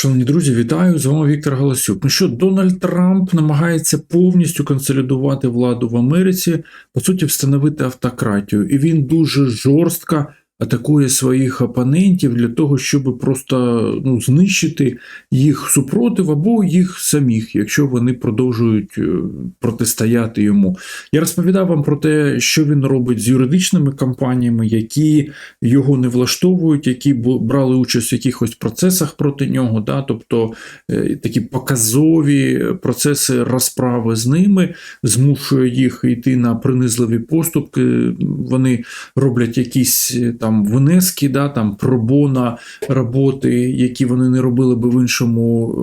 Шановні друзі, вітаю! З вами Віктор Галасюк. Ну що, Дональд Трамп намагається повністю консолідувати владу в Америці, по суті, встановити автократію, і він дуже жорстко атакує своїх опонентів для того, щоб просто ну, знищити їх супротив або їх самих, якщо вони продовжують е, протистояти йому. Я розповідав вам про те, що він робить з юридичними компаніями, які його не влаштовують, які брали участь в якихось процесах проти нього, да, тобто е, такі показові процеси розправи з ними, змушує їх йти на принизливі поступки. Вони роблять якісь е, там внески, да, там пробона роботи, які вони не робили би в іншому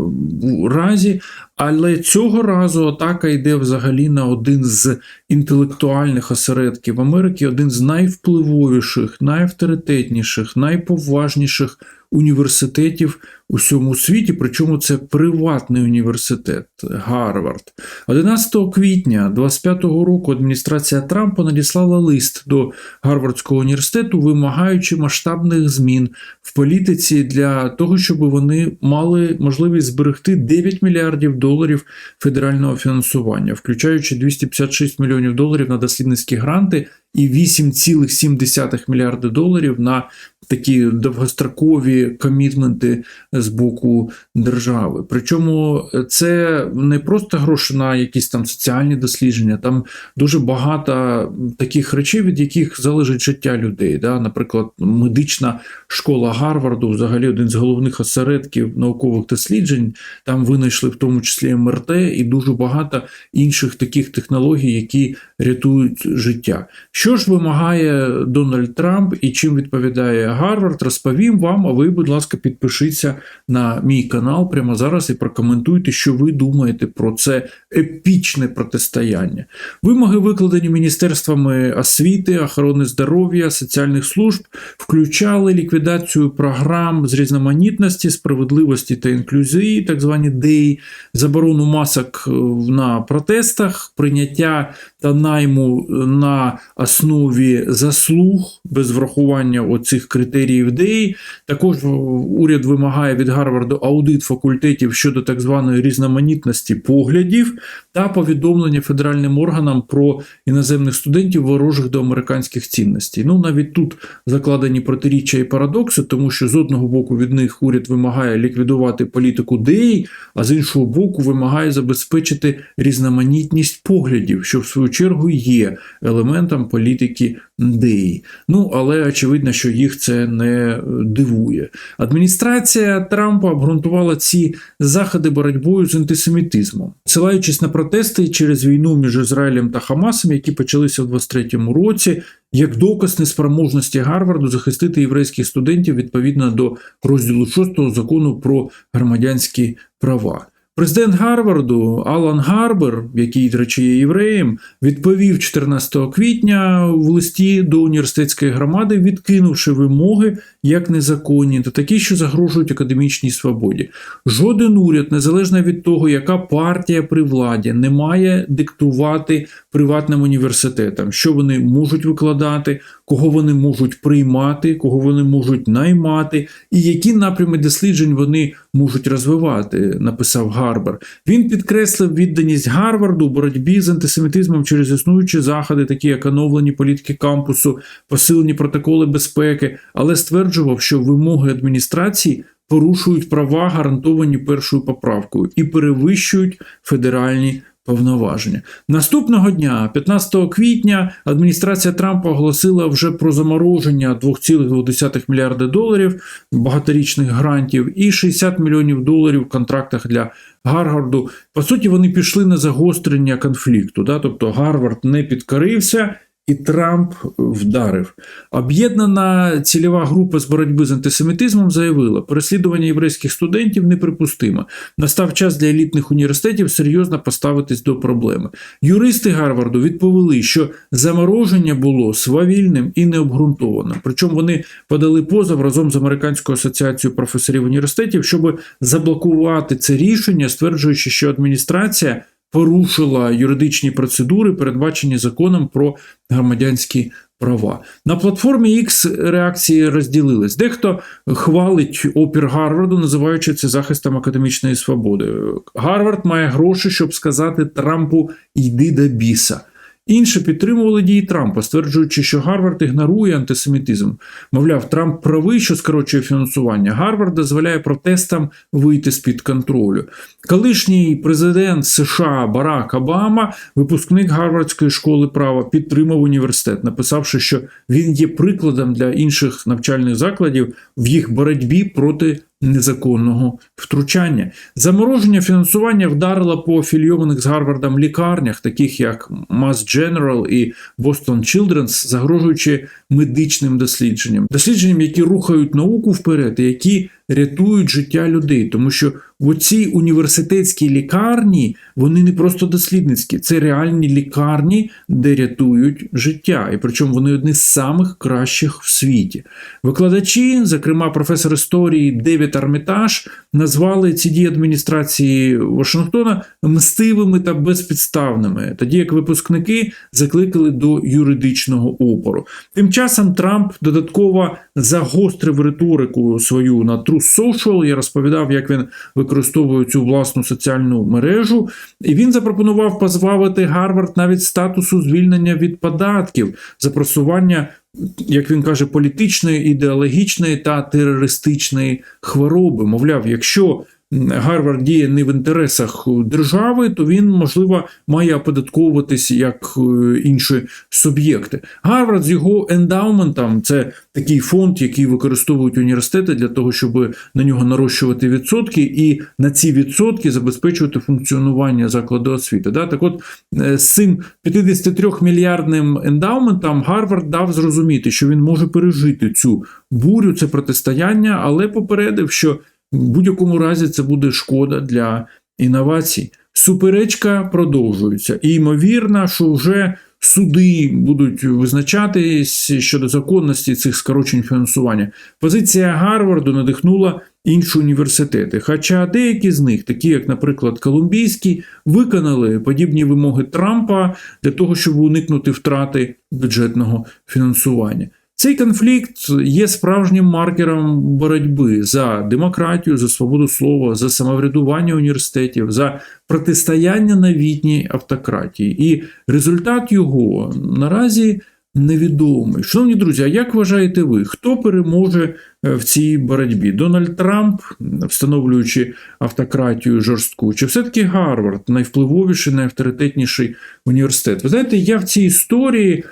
е, разі. Але цього разу атака йде взагалі на один з інтелектуальних осередків Америки, один з найвпливовіших, найавторитетніших, найповажніших університетів у всьому світі. Причому це приватний університет Гарвард. 11 квітня 25-го року адміністрація Трампа надіслала лист до Гарвардського університету, вимагаючи масштабних змін в політиці для того, щоб вони мали можливість зберегти 9 мільярдів доларів федерального фінансування, включаючи 256 мільйонів доларів на дослідницькі гранти і 8,7 мільярди доларів на такі довгострокові комітменти з боку держави. Причому це не просто гроші на якісь там соціальні дослідження, там дуже багато таких речей, від яких залежить життя людей. Да? Наприклад, медична школа Гарварду, взагалі один з головних осередків наукових досліджень. Там винайшли в тому числі МРТ і дуже багато інших таких технологій, які рятують життя. Що ж вимагає Дональд Трамп і чим відповідає Гарвард, розповім вам. А ви, будь ласка, підпишіться на мій канал прямо зараз і прокоментуйте, що ви думаєте про це епічне протистояння. Вимоги, викладені міністерствами освіти, охорони здоров'я, соціальних служб, включали ліквідацію програм з різноманітності, справедливості та інклюзії, так звані ДЕІ, заборону масок на протестах, прийняття та найму на основі заслуг без врахування оцих критеріїв ДЕІ. Також уряд вимагає від Гарварду аудит факультетів щодо так званої різноманітності поглядів та повідомлення федеральним органам про іноземних студентів ворожих до американських цінностей. Ну навіть тут закладені протиріччя і парадокси, тому що з одного боку від них уряд вимагає ліквідувати політику ДЕІ, а з іншого боку вимагає забезпечити різноманітність поглядів, що в свою чергу є елементом політики ДЕІ. Ну але очевидно, що їх це не дивує. Адміністрація Трампа обґрунтувала ці заходи боротьбою з антисемітизмом, посилаючись на протести через війну між Ізраїлем та Хамасом, які почалися в 23-му році, як доказ неспроможності Гарварду захистити єврейських студентів відповідно до розділу 6 закону про громадянські права. Президент Гарварду Алан Гарбер, який, до речі, є євреєм, відповів 14 квітня в листі до університетської громади, відкинувши вимоги як незаконні та такі, що загрожують академічній свободі. Жоден уряд, незалежно від того, яка партія при владі, не має диктувати приватним університетам, що вони можуть викладати, кого вони можуть приймати, кого вони можуть наймати, і які напрями досліджень вони можуть розвивати, написав Гарбер. Він підкреслив відданість Гарварду боротьбі з антисемітизмом через існуючі заходи, такі як оновлені політики кампусу, посилені протоколи безпеки, але стверджував, що вимоги адміністрації порушують права, гарантовані першою поправкою, і перевищують федеральні повноваження. Наступного дня, 15 квітня, адміністрація Трампа оголосила вже про замороження 2,2 мільярда доларів багаторічних грантів і 60 мільйонів доларів в контрактах для Гарварду. По суті, вони пішли на загострення конфлікту. Да? Тобто Гарвард не підкорився. І Трамп вдарив. Об'єднана цільова група з боротьби з антисемітизмом заявила, переслідування єврейських студентів неприпустимо. Настав час для елітних університетів серйозно поставитись до проблеми. Юристи Гарварду відповіли, що замороження було свавільним і необґрунтованим. Причому вони подали позов разом з Американською асоціацією професорів університетів, щоб заблокувати це рішення, стверджуючи, що адміністрація порушила юридичні процедури, передбачені законом про громадянські права. На платформі X реакції розділились. Дехто хвалить опір Гарварду, називаючи це захистом академічної свободи. Гарвард має гроші, щоб сказати Трампу йди до біса. Інші підтримували дії Трампа, стверджуючи, що Гарвард ігнорує антисемітизм. Мовляв, Трамп правий, що скорочує фінансування. Гарвард дозволяє протестам вийти з-під контролю. Колишній президент США Барак Обама, випускник Гарвардської школи права, підтримав університет, написавши, що він є прикладом для інших навчальних закладів в їх боротьбі проти незаконного втручання. Замороження фінансування вдарило по афілійованих з Гарвардом лікарнях, таких як Mass General і Boston Children's, загрожуючи медичним дослідженням, дослідженням, які рухають науку вперед, і які рятують життя людей, тому що в цій університетській лікарні вони не просто дослідницькі, це реальні лікарні, де рятують життя. І причому вони одні з самих кращих в світі. Викладачі, зокрема професор історії Девід Армітаж, назвали ці дії адміністрації Вашингтона мстивими та безпідставними, тоді як випускники закликали до юридичного опору. Тим часом Трамп додатково загострив риторику свою на Truth Social. Я розповідав, як він використовує цю власну соціальну мережу, і він запропонував позбавити Гарвард навіть статусу звільнення від податків за просування. Як він каже, політичної, ідеологічної та терористичної хвороби. Мовляв, якщо Гарвард діє не в інтересах держави, то він, можливо, має оподатковуватись як е, інші суб'єкти. Гарвард з його ендаументом це такий фонд, який використовують університети для того, щоб на нього нарощувати відсотки, і на ці відсотки забезпечувати функціонування закладу освіти. Так от е, з цим 53 мільярдним ендаументом Гарвард дав зрозуміти, що він може пережити цю бурю, це протистояння, але попередив, що в будь-якому разі це буде шкода для інновацій. Суперечка продовжується, і ймовірно, що вже суди будуть визначатись щодо законності цих скорочень фінансування. Позиція Гарварду надихнула інші університети. Хоча деякі з них, такі як, наприклад, Колумбійський, виконали подібні вимоги Трампа для того, щоб уникнути втрати бюджетного фінансування. Цей конфлікт є справжнім маркером боротьби за демократію, за свободу слова, за самоврядування університетів, за протистояння новітній автократії. І результат його наразі невідомий. Шановні друзі, а як вважаєте ви, хто переможе в цій боротьбі? Дональд Трамп, встановлюючи автократію жорстку, чи все-таки Гарвард, найвпливовіший, найавторитетніший університет? Ви знаєте, я в цій історії.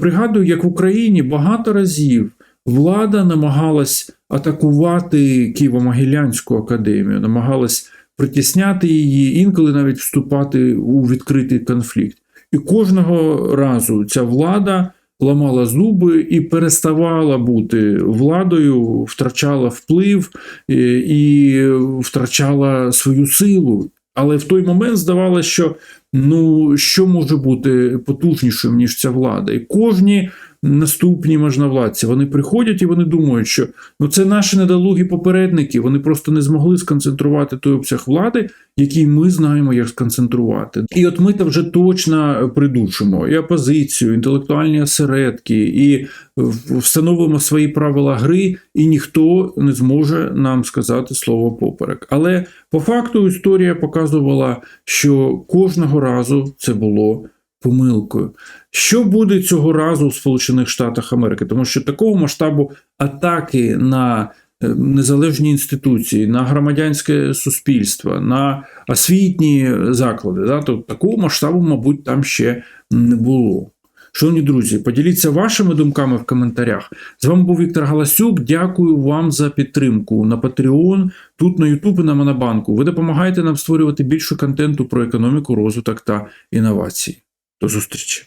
Пригадую, як в Україні багато разів влада намагалась атакувати Києво-Могилянську академію, намагалась притісняти її, інколи навіть вступати у відкритий конфлікт. І кожного разу ця влада ламала зуби і переставала бути владою, втрачала вплив і втрачала свою силу. Але в той момент здавалося, що ну що може бути потужнішим ніж ця влада, і кожні наступні можновладці вони приходять і вони думають, що ну це наші недолугі попередники. Вони просто не змогли сконцентрувати той обсяг влади, який ми знаємо, як сконцентрувати. І от ми там вже точно придушимо і опозицію, інтелектуальні осередки, і встановимо свої правила гри, і ніхто не зможе нам сказати слово поперек. Але по факту історія показувала, що кожного разу це було помилкою. Що буде цього разу в Сполучених Штатах Америки? Тому що такого масштабу атаки на е, незалежні інституції, на громадянське суспільство, на освітні заклади, да, то такого масштабу, мабуть, там ще не було. Шановні друзі, поділіться вашими думками в коментарях. З вами був Віктор Галасюк. Дякую вам за підтримку на Patreon, тут на YouTube і на Монобанку. Ви допомагаєте нам створювати більше контенту про економіку, розвиток та інновації. До зустрічі!